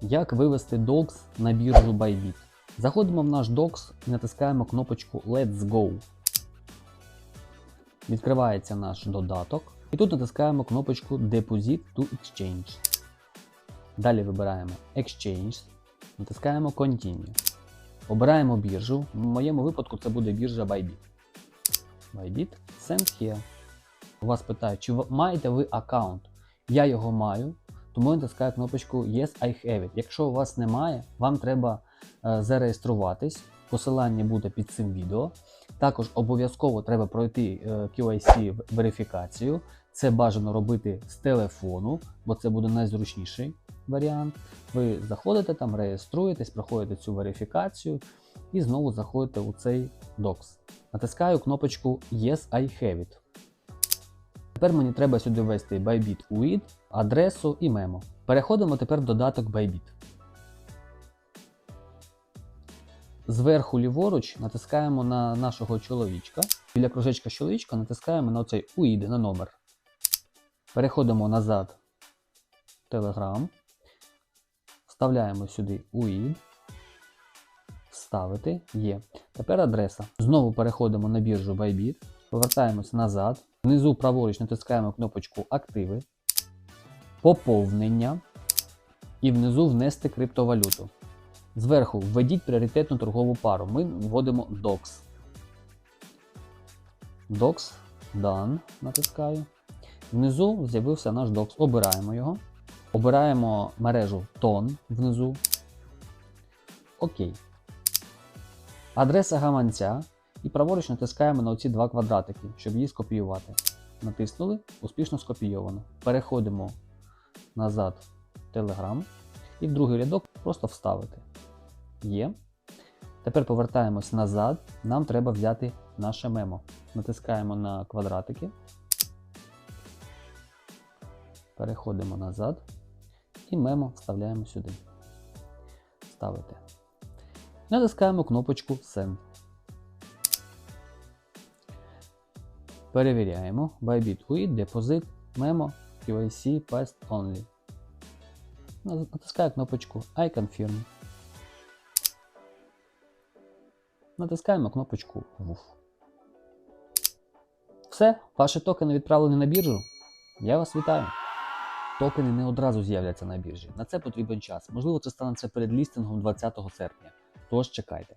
Як вивести DOCS на біржу Bybit? Заходимо в наш DOCS і натискаємо кнопочку Let's Go. Відкривається наш додаток. І тут натискаємо кнопочку Deposit to Exchange. Далі вибираємо Exchange, натискаємо Continue. Обираємо біржу. В моєму випадку це буде біржа Bybit. Bybit Send Here. Вас питають, чи маєте ви аккаунт? Я його маю, тому я натискаю кнопочку Yes, I have it. Якщо у вас немає, вам треба е, зареєструватись. Посилання буде під цим відео. Також обов'язково треба пройти е, QIC верифікацію. Це бажано робити з телефону, бо це буде найзручніший варіант. Ви заходите там, реєструєтесь, проходите цю верифікацію і знову заходите у цей Docs. Натискаю кнопочку Yes, I have it. Тепер мені треба сюди ввести Bybit UID, адресу і мемо. Переходимо тепер в додаток Bybit. Зверху ліворуч натискаємо на нашого чоловічка. Біля кружечка чоловічка натискаємо на цей UID, на номер. Переходимо назад в Telegram. Вставляємо сюди UID. Вставити є. Тепер адреса. Знову переходимо на біржу Bybit. Повертаємось назад. Внизу праворуч натискаємо кнопочку Активи, Поповнення і внизу внести криптовалюту. Зверху введіть пріоритетну торгову пару. Ми вводимо DOX. DOX Done. Натискаю. Внизу з'явився наш DOX. Обираємо його. Обираємо мережу TON внизу. Окей. Адреса гаманця. І праворуч натискаємо на оці два квадратики, щоб її скопіювати. Натиснули, успішно скопійовано. Переходимо назад в Telegram і в другий рядок просто вставити. Є. Тепер повертаємось назад. Нам треба взяти наше мемо. Натискаємо на квадратики. Переходимо назад. І мемо вставляємо сюди. Ставити. Натискаємо кнопочку Send. Перевіряємо. Bybit UID, Deposit, Memo, QIC, Paste Only. Натискаю кнопочку I confirm. Натискаємо кнопочку WUF. Все, ваші токени відправлені на біржу. Я вас вітаю. Токени не одразу з'являться на біржі. На це потрібен час. Можливо, це станеться перед лістингом 20 серпня. Тож чекайте.